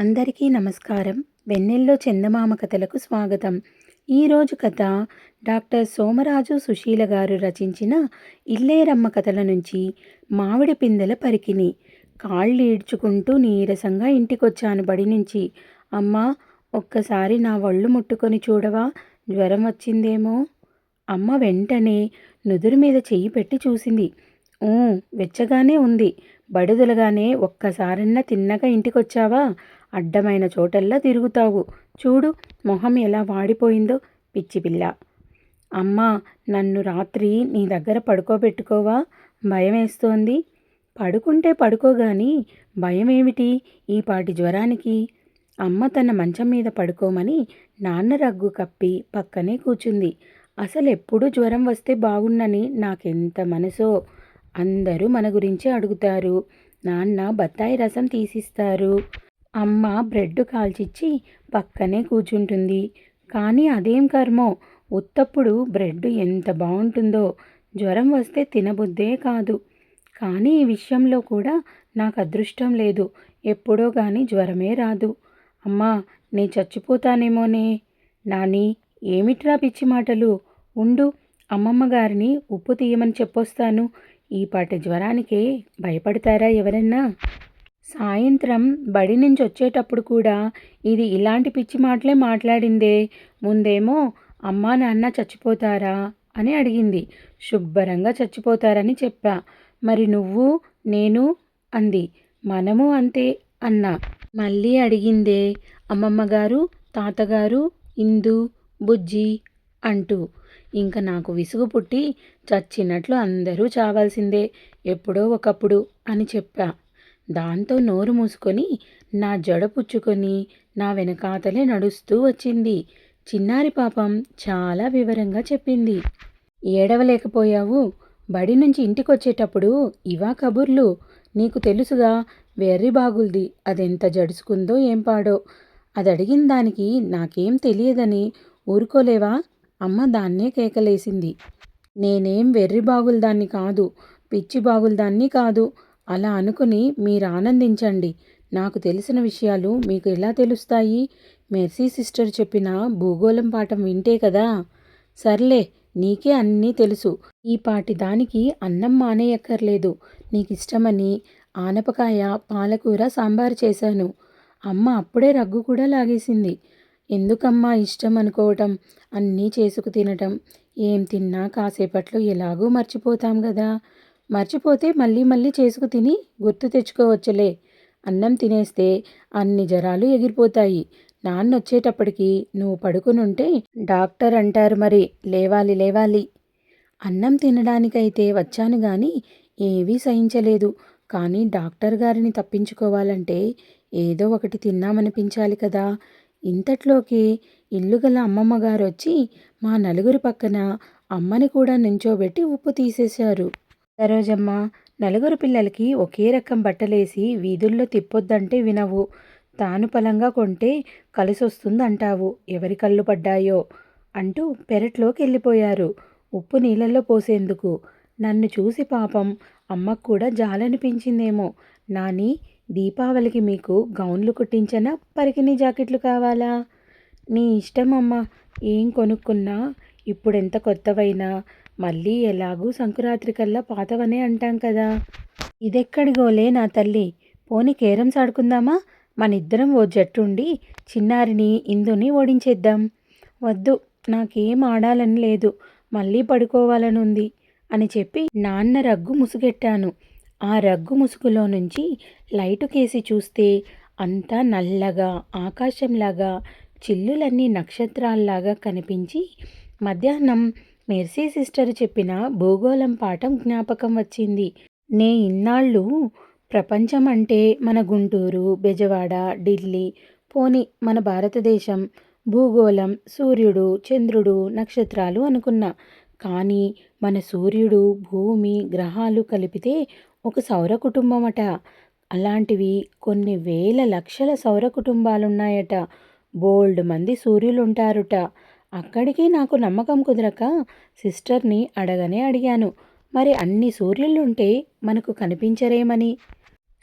అందరికీ నమస్కారం. వెన్నెల్లో చందమామ కథలకు స్వాగతం. ఈరోజు కథ డాక్టర్ సోమరాజు సుశీల గారు రచించిన ఇల్లేరమ్మ కథల నుంచి మామిడి పిందెల పరికిని. కాళ్ళు ఈడ్చుకుంటూ నీరసంగా ఇంటికొచ్చాను బడి నుంచి. అమ్మా ఒక్కసారి నా ఒళ్ళు ముట్టుకొని చూడవా? జ్వరం వచ్చిందేమో? అమ్మ వెంటనే నుదురు మీద చెయ్యి పెట్టి చూసింది. వెచ్చగానే ఉంది. బడుదలగానే ఒక్కసారన్నా తిన్నగా ఇంటికొచ్చావా? అడ్డమైన చోటల్లా తిరుగుతావు. చూడు మొహం ఎలా వాడిపోయిందో పిచ్చిపిల్ల అమ్మా నన్ను రాత్రి నీ దగ్గర పడుకోబెట్టుకోవా? భయం వేస్తోంది పడుకుంటే పడుకోగాని భయం ఏమిటి జ్వరానికి? అమ్మ తన మంచం మీద పడుకోమని నాన్న రగ్గు కప్పి పక్కనే కూర్చుంది అసలు ఎప్పుడు జ్వరం వస్తే బాగున్నని నాకెంత మనసో? అందరూ మన గురించి అడుగుతారు. నాన్న బత్తాయి రసం తీసిస్తారు. అమ్మ బ్రెడ్ కాల్చిచ్చి పక్కనే కూర్చుంటుంది. కానీ అదేం కర్మో? ఉత్తప్పుడు బ్రెడ్ ఎంత బాగుంటుందో జ్వరం వస్తే తినబుద్దే కాదు. కానీ ఈ విషయంలో కూడా నాకు అదృష్టం లేదు. ఎప్పుడో కానీ జ్వరమే రాదు. అమ్మా నే చచ్చిపోతానేమోనే? నాని ఏమిట్రా పిచ్చి మాటలు? ఉండు అమ్మమ్మ గారిని ఉప్పు తీయమని చెప్పొస్తాను. ఈ పాటి జ్వరానికే భయపడతారా ఎవరన్నా? సాయంత్రం బడి నుంచి వచ్చేటప్పుడు కూడా ఇది ఇలాంటి పిచ్చి మాటలే మాట్లాడిందే. ముందేమో అమ్మా నాన్న చచ్చిపోతారా అని అడిగింది. శుభ్రంగా చచ్చిపోతారని చెప్పా. మరి నువ్వు నేను అంది. మనము అంతే అన్నా. మళ్ళీ అడిగిందే. అమ్మమ్మ గారు తాతగారు ఇందు బుజ్జి అంటూ. ఇంకా నాకు విసుగు పుట్టి చచ్చినట్లు అందరూ చావాల్సిందే. ఎప్పుడో ఒకప్పుడు అని చెప్పా. దాంతో నోరు మూసుకొని నా జడ పుచ్చుకొని నా వెనకాతలే నడుస్తూ వచ్చింది. చిన్నారి పాపం చాలా వివరంగా చెప్పింది. ఏడవలేకపోయావు? బడి నుంచి ఇంటికొచ్చేటప్పుడు ఇవా కబుర్లు? నీకు తెలుసుగా వెర్రి బాగుల్ది. అదెంత జడుచుకుందో ఏం పాడో? అది అడిగిన దానికి నాకేం తెలియదని ఊరుకోలేవా? అమ్మ దాన్నే కేకలేసింది. నేనేం వెర్రి బాగులదాన్ని కాదు పిచ్చి బాగుల్దాన్ని కాదు. అలా అనుకుని మీరు ఆనందించండి నాకు తెలిసిన విషయాలు మీకు ఎలా తెలుస్తాయి? మెర్సీ సిస్టర్ చెప్పిన భూగోళం పాఠం వింటే కదా? సర్లే నీకే అన్నీ తెలుసు. ఈ పాటి దానికి అన్నం మానేయక్కర్లేదు. నీకు ఇష్టమని ఆనపకాయ పాలకూర సాంబారు చేశాను. అమ్మ అప్పుడే రగ్గు కూడా లాగేసింది. ఎందుకమ్మా ఇష్టం అనుకోవటం అన్నీ చేసుకు తినటం? ఏం తిన్నా కాసేపట్లో ఎలాగూ మర్చిపోతాం కదా మర్చిపోతే మళ్ళీ మళ్ళీ చేసుకు తిని గుర్తు తెచ్చుకోవచ్చులే. అన్నం తినేస్తే అన్ని జ్వరాలు ఎగిరిపోతాయి. నాన్న వచ్చేటప్పటికి నువ్వు పడుకునుంటే డాక్టర్ అంటారు మరి లేవాలి లేవాలి. అన్నం తినడానికైతే వచ్చాను కానీ ఏవీ సహించలేదు. కానీ డాక్టర్ గారిని తప్పించుకోవాలంటే ఏదో ఒకటి తిన్నామనిపించాలి కదా. ఇంతట్లోకి ఇల్లు గల అమ్మమ్మ గారు వచ్చి మా నలుగురి పక్కన అమ్మని కూడా నించోబెట్టి ఉప్పు తీసేశారు. సరోజమ్మ నలుగురు పిల్లలకి ఒకే రకం బట్టలేసి వీధుల్లో తిప్పొద్దంటే వినవు. తాను పలంగా కొంటే కలిసొస్తుందంటావు. ఎవరి కళ్ళు పడ్డాయో? అంటూ పెరట్లోకి వెళ్ళిపోయారు ఉప్పు నీళ్ళల్లో పోసేందుకు. నన్ను చూసి పాపం అమ్మకు కూడా జాలనిపించిందేమో. నాని దీపావళికి మీకు గౌన్లు కుట్టించనా? పరికిణీ జాకెట్లు కావాలా? నీ ఇష్టం అమ్మ. ఏం కొనుక్కున్నా? ఇప్పుడెంత కొత్తవైనా? మళ్ళీ ఎలాగూ సంకురాత్రి కల్లా పాతవనే అంటాం కదా. ఇదెక్కడి గోలే నా తల్లి. పోని కేరమ్స్ ఆడుకుందామా మనిద్దరం ఓ జట్టుండి చిన్నారిని ఇందుని ఓడించేద్దాం. వద్దు నాకేం ఆడాలని లేదు. మళ్ళీ పడుకోవాలనుంది అని చెప్పి నాన్న రగ్గు ముసుగెట్టాను. ఆ రగ్గు ముసుగులో నుంచి లైటు కేసి చూస్తే అంతా నల్లగా ఆకాశంలాగా చిల్లులన్నీ నక్షత్రాల్లాగా కనిపించి మధ్యాహ్నం మెర్సీ సిస్టర్ చెప్పిన భూగోళం పాఠం జ్ఞాపకం వచ్చింది. నే ఇన్నాళ్ళు ప్రపంచం అంటే మన గుంటూరు బెజవాడ ఢిల్లీ పోని మన భారతదేశం. భూగోళం సూర్యుడు చంద్రుడు నక్షత్రాలు అనుకున్నా. కానీ మన సూర్యుడు భూమి గ్రహాలు కలిపితే ఒక సౌర కుటుంబమట. అలాంటివి కొన్ని వేల లక్షల సౌర కుటుంబాలున్నాయట. బోల్డ్ మంది సూర్యులుంటారుట. అక్కడికి నాకు నమ్మకం కుదరక సిస్టర్ని అడగనే అడిగాను. మరి అన్ని సూర్యులుంటే మనకు కనిపించరేమని?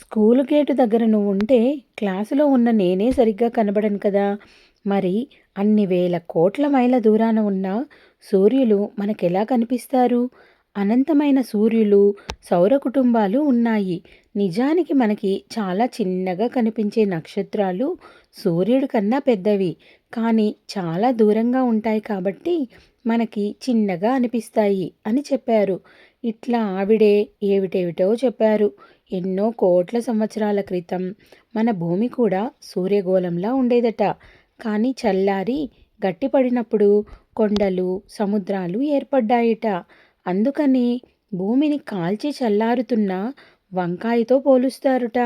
స్కూల్ గేటు దగ్గర నువ్వు ఉంటే క్లాసులో ఉన్న నేనే సరిగ్గా కనబడను కదా. మరి అన్ని వేల కోట్ల మైళ్ళ దూరాన ఉన్న సూర్యులు మనకెలా కనిపిస్తారు? అనంతమైన సూర్యులు సౌర కుటుంబాలు ఉన్నాయి. నిజానికి మనకి చాలా చిన్నగా కనిపించే నక్షత్రాలు సూర్యుడి కన్నా పెద్దవి కానీ చాలా దూరంగా ఉంటాయి కాబట్టి మనకి చిన్నగా అనిపిస్తాయి అని చెప్పారు. ఇట్లా ఆవిడే ఏమిటేమిటో చెప్పారు. ఎన్నో కోట్ల సంవత్సరాల క్రితం మన భూమి కూడా సూర్యగోళంలా ఉండేదట. కానీ చల్లారి గట్టిపడినప్పుడు కొండలు సముద్రాలు ఏర్పడ్డాయిట. అందుకని భూమిని కాల్చి చల్లారుతున్న వంకాయతో పోలుస్తారుట.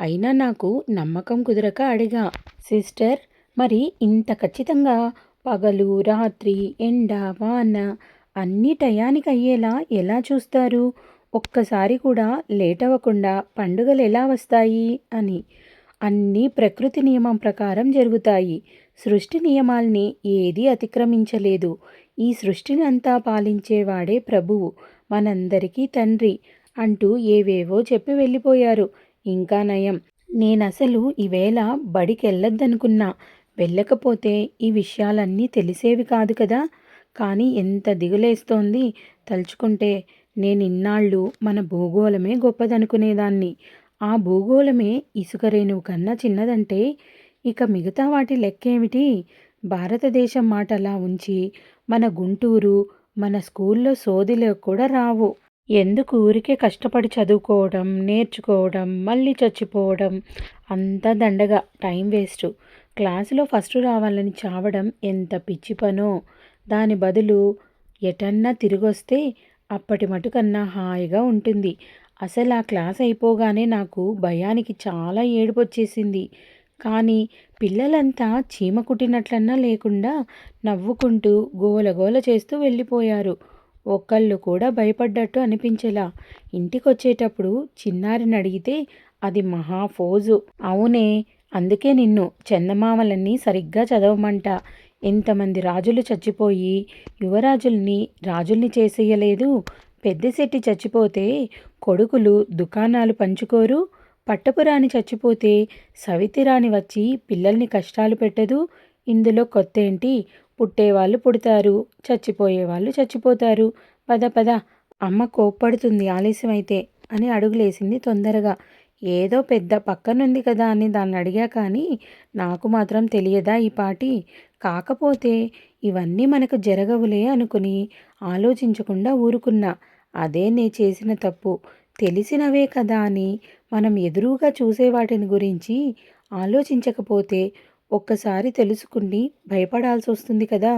అయినా నాకు నమ్మకం కుదరక అడిగా. సిస్టర్ మరి ఇంత ఖచ్చితంగా పగలు రాత్రి ఎండ వాన అన్ని టయానికి అయ్యేలా ఎలా చూస్తారు? ఒక్కసారి కూడా లేట్ అవ్వకుండా పండుగలు ఎలా వస్తాయి అని. అన్నీ ప్రకృతి నియమం ప్రకారం జరుగుతాయి. సృష్టి నియమాల్ని ఏదీ అతిక్రమించలేదు. ఈ సృష్టిని అంతా పాలించేవాడే ప్రభువు మనందరికీ తండ్రి. అంటూ ఏవేవో చెప్పి వెళ్ళిపోయారు. ఇంకా నయం. నేనసలు ఈవేళ బడికెళ్ళొద్దనుకున్నా. వెళ్ళకపోతే ఈ విషయాలన్నీ తెలిసేవి కాదు కదా. కానీ ఎంత దిగులేస్తోంది. తలుచుకుంటే నేను ఇన్నాళ్ళు మన భూగోళమే గొప్పదనుకునేదాన్ని. ఆ భూగోళమే ఇసుక రేణువు కన్నా చిన్నదంటే ఇక మిగతా వాటి లెక్కేమిటి? భారతదేశం మాట అలా ఉంచి మన గుంటూరు మన స్కూల్లో సోదిలో కూడా రావు. ఎందుకు ఊరికే కష్టపడి చదువుకోవడం నేర్చుకోవడం మళ్ళీ చచ్చిపోవడం? అంతా దండగా టైం వేస్ట్. క్లాసులో ఫస్ట్ రావాలని చావడం ఎంత పిచ్చి పనో? దాని బదులు ఎటన్నా తిరిగొస్తే అప్పటి మటుకన్నా హాయిగా ఉంటుంది. అసలు ఆ క్లాస్ అయిపోగానే నాకు భయానికి చాలా ఏడుపు వచ్చేసింది కానీ పిల్లలంతా చీమ కుట్టినట్లన్నా లేకుండా నవ్వుకుంటూ గోలగోల చేస్తూ వెళ్ళిపోయారు. ఒక్కళ్ళు కూడా భయపడ్డట్టు అనిపించేలా. ఇంటికొచ్చేటప్పుడు చిన్నారిని అడిగితే అది మహా ఫోజు. అవునే అందుకే నిన్ను చందమామలన్నీ సరిగ్గా చదవమంట. ఎంతమంది రాజులు చచ్చిపోయి యువరాజుల్ని రాజుల్ని చేసేయలేదు. పెద్దశెట్టి చచ్చిపోతే కొడుకులు దుకాణాలు పంచుకోరు. పట్టపురాణి చచ్చిపోతే సవితిరాణి వచ్చి పిల్లల్ని కష్టాలు పెట్టదు. ఇందులో కొత్త ఏంటి పుట్టేవాళ్ళు పుడతారు చచ్చిపోయేవాళ్ళు చచ్చిపోతారు. పద పద. అమ్మ కోప్పడుతుంది ఆలస్యమైతే అని అడుగులేసింది తొందరగా. ఏదో పెద్ద పక్కనుంది కదా అని దాన్ని అడిగా కానీ నాకు మాత్రం తెలియదా ఈ పాటి? కాకపోతే ఇవన్నీ మనకు జరగవులే అనుకుని ఆలోచించకుండా ఊరుకున్నా. అదే నే చేసిన తప్పు. తెలిసినవే కదా అని మనం ఎదురుగా చూసే వాటిని గురించి ఆలోచించకపోతే ఒక్కసారి తెలుసుకుని భయపడాల్సి వస్తుంది కదా.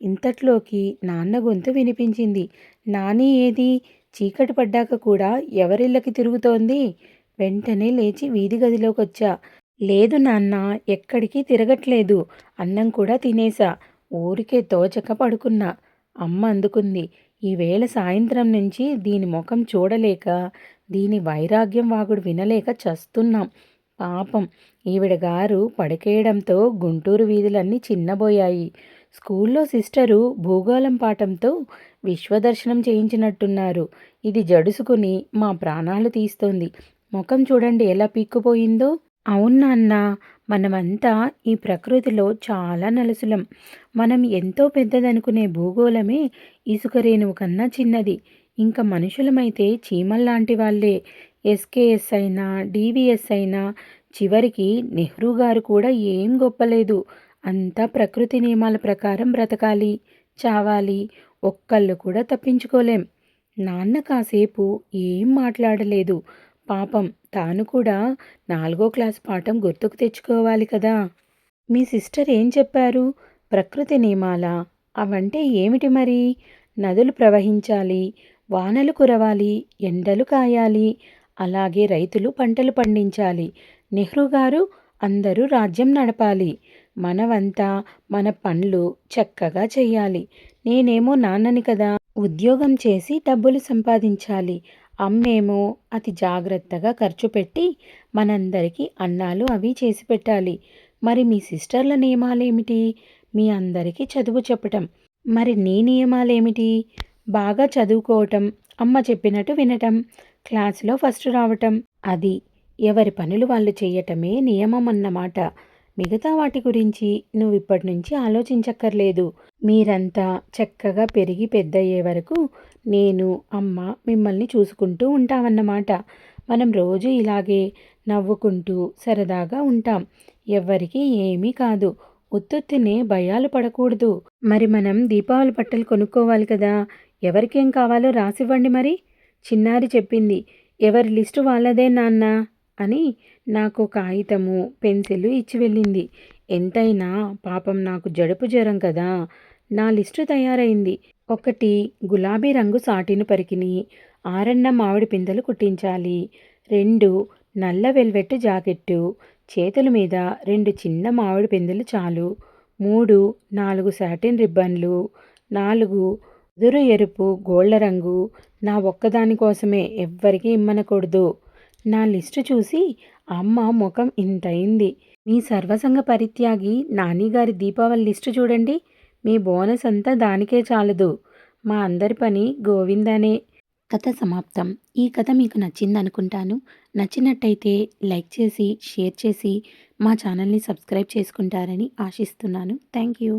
ఇంతట్లోకి నాన్న గొంతు వినిపించింది. నాని ఏది? చీకటి పడ్డాక కూడా ఎవరిళ్ళకి తిరుగుతోంది? వెంటనే లేచి వీధి గదిలోకి వచ్చా లేదు నాన్న ఎక్కడికి తిరగట్లేదు. అన్నం కూడా తినేసా. ఊరికే తోచక పడుకున్నా. అమ్మ అందుకుంది. ఈవేళ సాయంత్రం నుంచి దీని ముఖం చూడలేక దీని వైరాగ్యం వాగుడు వినలేక చస్తున్నాం. పాపం. ఈవిడ గారు పడకేయడంతో గుంటూరు వీధులన్నీ చిన్నబోయాయి. స్కూల్లో సిస్టరు భూగోళం పాఠంతో విశ్వదర్శనం చేయించినట్టున్నారు. ఇది జడుసుకుని మా ప్రాణాలు తీస్తోంది. ముఖం చూడండి ఎలా పీక్కుపోయిందో. అవునా అన్న? మనమంతా ఈ ప్రకృతిలో చాలా నలుసులం. మనం ఎంతో పెద్దదనుకునే భూగోళమే ఇసుక రేణువు కన్నా చిన్నది. ఇంకా మనుషులమైతే చీమల్లాంటి వాళ్ళే. ఎస్కేఎస్ అయినా డివిఎస్ అయినా చివరికి నెహ్రూ గారు కూడా ఏం గొప్పలేదు. అంతా ప్రకృతి నియమాల ప్రకారం బ్రతకాలి చావాలి. ఒక్కళ్ళు కూడా తప్పించుకోలేం. నాన్న కాసేపు ఏం మాట్లాడలేదు. పాపం తాను కూడా నాలుగో క్లాస్ పాఠం గుర్తుకు తెచ్చుకోవాలి కదా. మీ సిస్టర్ ఏం చెప్పారు? ప్రకృతి నియమాల? అవంటే ఏమిటి మరి? నదులు ప్రవహించాలి వానలు కురవాలి ఎండలు కాయాలి అలాగే రైతులు పంటలు పండించాలి. నెహ్రూ గారు అందరూ రాజ్యం నడపాలి. మనవంతా మన పనులు చక్కగా చెయ్యాలి. నేనేమో నాన్నని కదా. ఉద్యోగం చేసి డబ్బులు సంపాదించాలి. అమ్మేమో అతి జాగ్రత్తగా ఖర్చు పెట్టి మనందరికీ అన్నాలు అవి చేసి పెట్టాలి. మరి మీ సిస్టర్ల నియమాలేమిటి? మీ అందరికీ చదువు చెప్పటం. మరి నీ నియమాలేమిటి? బాగా చదువుకోవటం అమ్మ చెప్పినట్టు వినటం క్లాసులో ఫస్ట్ రావటం అది ఎవరి పనులు వాళ్ళు చేయటమే నియమం అన్నమాట మిగతా వాటి గురించి నువ్వు ఇప్పటి నుంచి ఆలోచించక్కర్లేదు. మీరంతా చక్కగా పెరిగి పెద్దయ్యే వరకు నేను అమ్మ మిమ్మల్ని చూసుకుంటూ ఉంటామన్నమాట. మనం రోజు ఇలాగే నవ్వుకుంటూ సరదాగా ఉంటాం. ఎవ్వరికీ ఏమీ కాదు. ఉత్తుత్తినే భయాలు పడకూడదు. మరి మనం దీపావళి బట్టలు కొనుక్కోవాలి కదా. ఎవరికేం కావాలో రాసివ్వండి మరి. చిన్నారి చెప్పింది ఎవరి లిస్టు వాళ్ళదే నాన్న అని నాకు కాగితము పెన్సిల్ ఇచ్చి వెళ్ళింది. ఎంతైనా పాపం నాకు జడుపు జ్వరం కదా నా లిస్టు తయారైంది. ఒకటి గులాబీ రంగు సాటిను పరికిని ఆరన్న మామిడి పిందెలు కుట్టించాలి. రెండు నల్ల వెల్వెట్ జాకెట్టు చేతుల మీద రెండు చిన్న మామిడి పిందెలు చాలు. మూడు నాలుగు సాటిన్ రిబ్బన్లు నాలుగు ముదురు ఎరుపు గోళ్ళ రంగు నా ఒక్కదాని కోసమే ఎవ్వరికీ ఇమ్మనకూడదు. నా లిస్టు చూసి అమ్మ ముఖం ఇంతయింది. మీ సర్వసంగ పరిత్యాగి నానిగారి దీపావళి లిస్టు చూడండి. మీ బోనస్ అంతా దానికే చాలదు. మా అందరి పని గోవిందనే. కథ సమాప్తం. ఈ కథ మీకు నచ్చింది అనుకుంటాను నచ్చినట్టయితే లైక్ చేసి షేర్ చేసి మా ఛానల్ని సబ్స్క్రైబ్ చేసుకుంటారని ఆశిస్తున్నాను. Thank you.